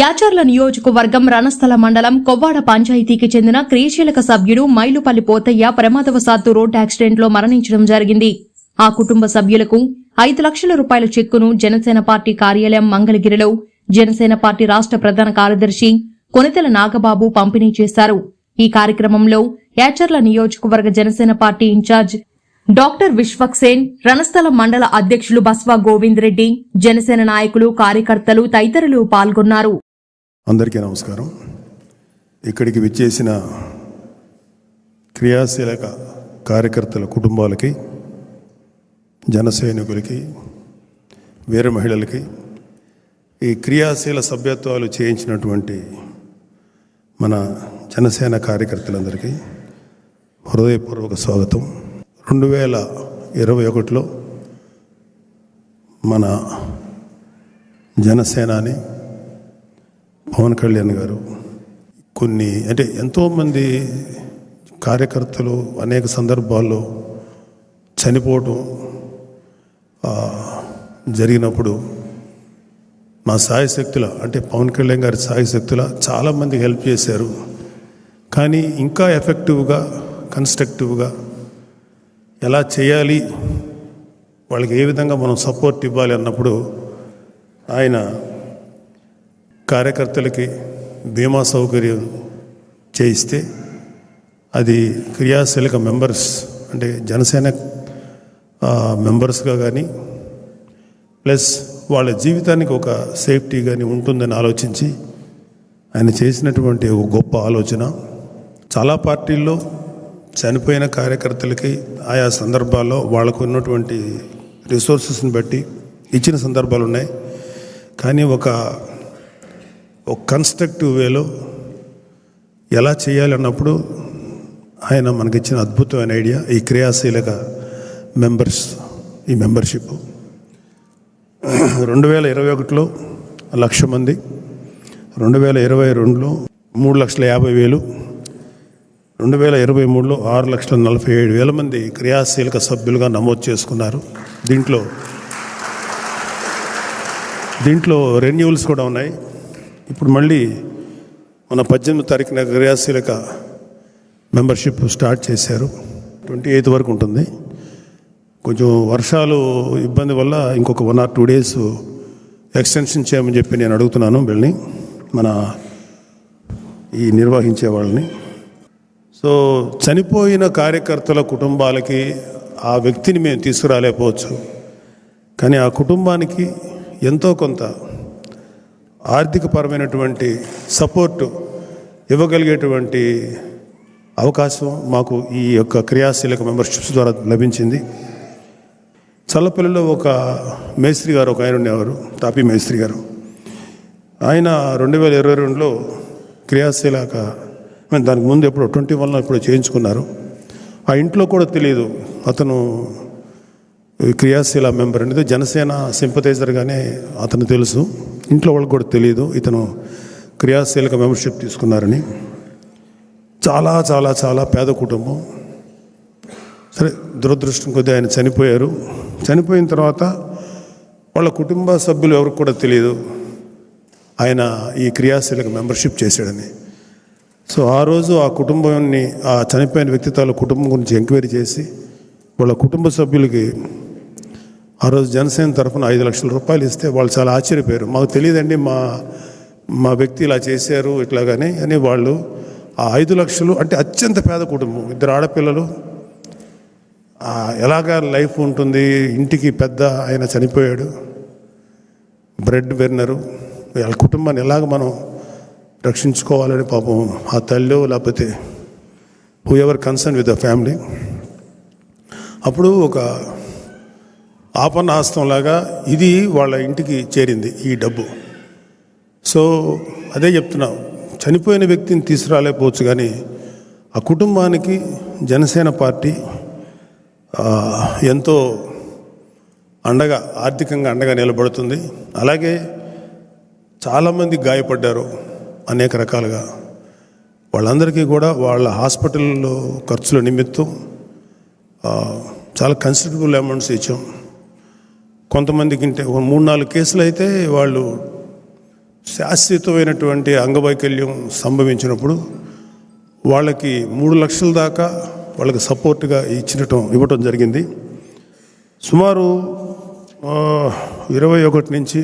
యాచర్ల నియోజకవర్గం రణస్థల మండలం కొవ్వాడ పంచాయతీకి చెందిన క్రియాశీలక సభ్యుడు మైలుపల్లి పోతయ్య ప్రమాదవశాత్తు రోడ్డు యాక్సిడెంట్లో మరణించడం జరిగింది. ఆ కుటుంబ సభ్యులకు ఐదు లక్షల రూపాయల చెక్కును జనసేన పార్టీ కార్యాలయం మంగళగిరిలో జనసేన పార్టీ రాష్ట్ర ప్రధాన కార్యదర్శి కొనితెల నాగబాబు పంపిణీ చేశారు. ఈ కార్యక్రమంలో యాచర్ల నియోజకవర్గ Janasena party incharge doctor Vishwaksen Ranasthala మండల అధ్యక్షులు బస్వా గోవింద్ రెడ్డి జనసేన నాయకులు కార్యకర్తలు తదితరులు పాల్గొన్నారు. అందరికీ నమస్కారం. ఇక్కడికి విచ్చేసిన క్రియాశీలక కార్యకర్తల కుటుంబాలకి జన సైనికులకి వీర మహిళలకి ఈ క్రియాశీల సభ్యత్వాలు చేయించినటువంటి మన జనసేన కార్యకర్తలందరికీ హృదయపూర్వక స్వాగతం. రెండు వేల ఇరవై ఒకటిలో మన జనసేనాని పవన్ కళ్యాణ్ గారు కొన్ని అంటే ఎంతోమంది కార్యకర్తలు అనేక సందర్భాల్లో చనిపోవటం జరిగినప్పుడు మా సాయశక్తుల అంటే పవన్ కళ్యాణ్ గారి సాయశక్తుల చాలామంది హెల్ప్ చేశారు. కానీ ఇంకా ఎఫెక్టివ్గా కన్స్ట్రక్టివ్గా ఎలా చేయాలి వాళ్ళకి ఏ విధంగా మనం సపోర్ట్ ఇవ్వాలి అన్నప్పుడు ఆయన కార్యకర్తలకి బీమా సౌకర్యం చేయిస్తే అది క్రియాశీలక మెంబర్స్ అంటే జనసేన మెంబర్స్గా కానీ ప్లస్ వాళ్ళ జీవితానికి ఒక సేఫ్టీ కానీ ఉంటుందని ఆలోచించి ఆయన చేసినటువంటి ఒక గొప్ప ఆలోచన. చాలా పార్టీల్లో చనిపోయిన కార్యకర్తలకి ఆయా సందర్భాల్లో వాళ్ళకు ఉన్నటువంటి రిసోర్సెస్ని బట్టి ఇచ్చిన సందర్భాలు ఉన్నాయి కానీ ఒక ఒక కన్స్ట్రక్టివ్ వేలో ఎలా చేయాలన్నప్పుడు ఆయన మనకిచ్చిన అద్భుతమైన ఐడియా ఈ క్రియాశీలక మెంబర్స్ ఈ మెంబర్షిప్ రెండు వేల ఇరవై ఒకటిలో లక్ష మంది రెండు వేల ఇరవై రెండులో మూడు లక్షల యాభై వేలు రెండు వేల ఇరవై మూడులో ఆరు లక్షల నలభై ఏడు వేల మంది క్రియాశీలక సభ్యులుగా నమోదు చేసుకున్నారు. దీంట్లో దీంట్లో రెన్యూవల్స్ కూడా ఉన్నాయి. ఇప్పుడు మళ్ళీ మన పద్దెనిమిది తారీఖున క్రియాశీలక మెంబర్షిప్ స్టార్ట్ చేశారు. ట్వంటీ ఎయిత్ వరకు ఉంటుంది. కొంచెం వర్షాలు ఇబ్బంది వల్ల ఇంకొక one or two days extension చేయమని చెప్పి నేను అడుగుతున్నాను వీళ్ళని మన ఈ నిర్వహించే వాళ్ళని. సో చనిపోయిన కార్యకర్తల కుటుంబాలకి ఆ వ్యక్తిని మేము తీసుకురాలేకపోవచ్చు. కానీ ఆ కుటుంబానికి ఎంతో కొంత ఆర్థికపరమైనటువంటి సపోర్టు ఇవ్వగలిగేటువంటి అవకాశం మాకు ఈ యొక్క క్రియాశీలక మెంబర్షిప్స్ ద్వారా లభించింది. చల్లపల్లిలో ఒక మేస్త్రి గారు ఒక ఆయన ఉండేవారు తాపీ మేస్త్రి గారు. ఆయన రెండు వేల ఇరవై రెండులో క్రియాశీలక దానికి ముందు ఎప్పుడు ట్వంటీ వన్లో ఇప్పుడు చేయించుకున్నారు. ఆ ఇంట్లో కూడా తెలియదు అతను క్రియాశీల మెంబర్ అనేది జనసేన సింపతైజర్గానే అతను తెలుసు. ఇంట్లో వాళ్ళకి కూడా తెలియదు ఇతను క్రియాశీలక మెంబర్షిప్ తీసుకున్నారని. చాలా చాలా చాలా పేద కుటుంబం. సరే దురదృష్టం కొద్దీ ఆయన చనిపోయారు. చనిపోయిన తర్వాత వాళ్ళ కుటుంబ సభ్యులు ఎవరికి కూడా తెలియదు ఆయన ఈ క్రియాశీలక మెంబర్షిప్ చేశాడని. సో ఆ రోజు ఆ కుటుంబాన్ని ఆ చనిపోయిన వ్యక్తి తాలూ కుటుంబం గురించి ఎంక్వైరీ చేసి వాళ్ళ కుటుంబ సభ్యులకి ఆ రోజు జనసేన తరఫున ఐదు లక్షల రూపాయలు ఇస్తే వాళ్ళు చాలా ఆశ్చర్యపోయారు. మాకు తెలియదండి మా మా వ్యక్తి ఇలా చేశారు ఇట్లాగానే అని వాళ్ళు ఆ ఐదు లక్షలు అంటే అత్యంత పేద కుటుంబం. ఇద్దరు ఆడపిల్లలు. ఎలాగా లైఫ్ ఉంటుంది? ఇంటికి పెద్ద ఆయన చనిపోయాడు. బ్రెడ్ బెర్నరు వాళ్ళ కుటుంబాన్ని ఎలాగ మనం రక్షించుకోవాలని పాపం ఆ తల్లి లేకపోతే whoever concern with the family అప్పుడు ఒక ఆపన్నాస్తంలాగా ఇది వాళ్ళ ఇంటికి చేరింది ఈ డబ్బు. సో అదే చెప్తున్నా. చనిపోయిన వ్యక్తిని తీసుకురాలేకపోవచ్చు కానీ ఆ కుటుంబానికి జనసేన పార్టీ ఎంతో అండగా ఆర్థికంగా అండగా నిలబడుతుంది. అలాగే చాలామంది గాయపడ్డారు అనేక రకాలుగా. వాళ్ళందరికీ కూడా వాళ్ళ హాస్పిటల్లో ఖర్చుల నిమిత్తం చాలా కన్సిడరబుల్ అమౌంట్స్ ఇచ్చాం. కొంతమందికి మూడు నాలుగు కేసులు అయితే వాళ్ళు శాశ్వతమైనటువంటి అంగవైకల్యం సంభవించినప్పుడు వాళ్ళకి మూడు లక్షల దాకా వాళ్ళకి సపోర్ట్గా ఇచ్చినటం ఇవ్వటం జరిగింది. సుమారు ఇరవై ఒకటి నుంచి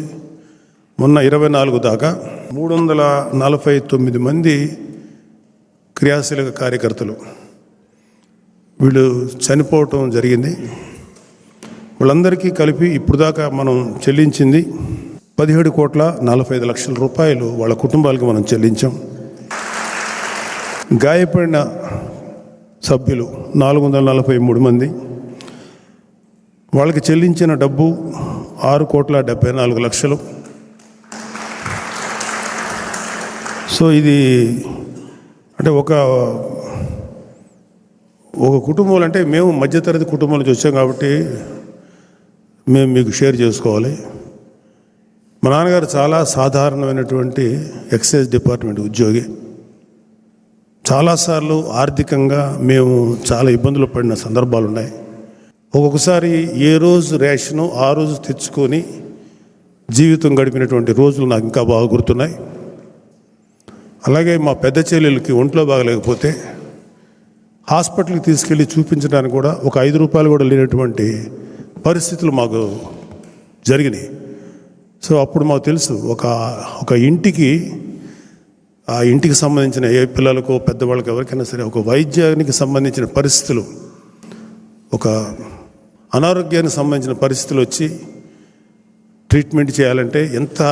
మొన్న ఇరవై నాలుగు దాకా మూడు వందల నలభై తొమ్మిది మంది క్రియాశీలక కార్యకర్తలు వీళ్ళు చనిపోవటం జరిగింది. వాళ్ళందరికీ కలిపి ఇప్పుడు దాకా మనం చెల్లించింది పదిహేడు కోట్ల నలభై ఐదు లక్షల రూపాయలు వాళ్ళ కుటుంబాలకు మనం చెల్లించాం. గాయపడిన సభ్యులు నాలుగు వందల నలభై మూడు మంది. వాళ్ళకి చెల్లించిన డబ్బు ఆరు కోట్ల డెబ్బై నాలుగు లక్షలు. సో ఇది అంటే ఒక ఒక కుటుంబంలో అంటే మేము మధ్యతరగతి కుటుంబం నుంచి వచ్చాం కాబట్టి మేము మీకు షేర్ చేసుకోవాలి. మా నాన్నగారు చాలా సాధారణమైనటువంటి ఎక్సైజ్ డిపార్ట్మెంట్ ఉద్యోగి. చాలాసార్లు ఆర్థికంగా మేము చాలా ఇబ్బందులు పడిన సందర్భాలు ఉన్నాయి. ఒక్కొక్కసారి ఏ రోజు రేషను ఆ రోజు తెచ్చుకొని జీవితం గడిపినటువంటి రోజులు నాకు ఇంకా బాగా గుర్తున్నాయి. అలాగే మా పెద్ద చెల్లెలకి ఒంట్లో బాగలేకపోతే హాస్పిటల్కి తీసుకెళ్ళి చూపించడానికి కూడా ఒక ఐదు రూపాయలు కూడా లేనటువంటి పరిస్థితులు మాకు జరిగినాయి. సో అప్పుడు మాకు తెలుసు ఒక ఒక ఇంటికి ఆ ఇంటికి సంబంధించిన ఏ పిల్లలకు పెద్దవాళ్ళకి ఎవరికైనా సరే ఒక వైద్యానికి సంబంధించిన పరిస్థితులు ఒక అనారోగ్యానికి సంబంధించిన పరిస్థితులు వచ్చి ట్రీట్మెంట్ చేయాలంటే ఎంత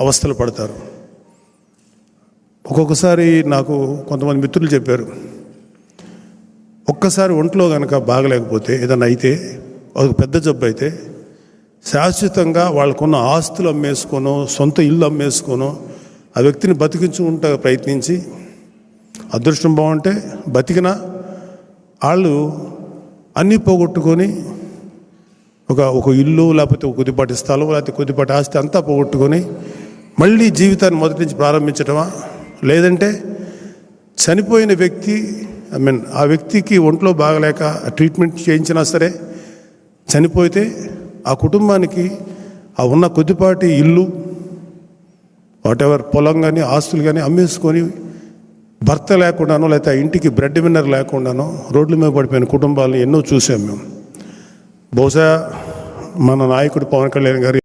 అవస్థలు పడతారు. ఒక్కొక్కసారి నాకు కొంతమంది మిత్రులు చెప్పారు ఒక్కసారి ఒంట్లో కనుక బాగలేకపోతే ఏదైనా అయితే ఒక పెద్ద జబ్బు అయితే శాశ్వతంగా వాళ్ళకున్న ఆస్తులు అమ్మేసుకోనో సొంత ఇల్లు అమ్మేసుకోనో ఆ వ్యక్తిని బతికించుకుంటా ప్రయత్నించి అదృష్టం బాగుంటే బతికిన వాళ్ళు అన్నీ పోగొట్టుకొని ఒక ఒక ఇల్లు లేకపోతే ఒక కొద్దిపాటి స్థలం లేకపోతే కొద్దిపాటి ఆస్తి అంతా పోగొట్టుకొని మళ్ళీ జీవితాన్ని మొదటి నుంచి ప్రారంభించటమా? లేదంటే చనిపోయిన వ్యక్తి ఐ మీన్ ఆ వ్యక్తికి ఒంట్లో బాగలేక ట్రీట్మెంట్ చేయించినా సరే చనిపోతే ఆ కుటుంబానికి ఆ ఉన్న కొద్దిపాటి ఇల్లు వాటెవర్ పొలం కానీ ఆస్తులు కానీ అమ్మేసుకొని భర్త లేకుండానో లేకపోతే ఆ ఇంటికి బ్రెడ్ విన్నర్ లేకుండానో రోడ్ల మీద పడిపోయిన కుటుంబాలను ఎన్నో చూసాం మేము. బహుశా మన నాయకుడు పవన్ కళ్యాణ్ గారు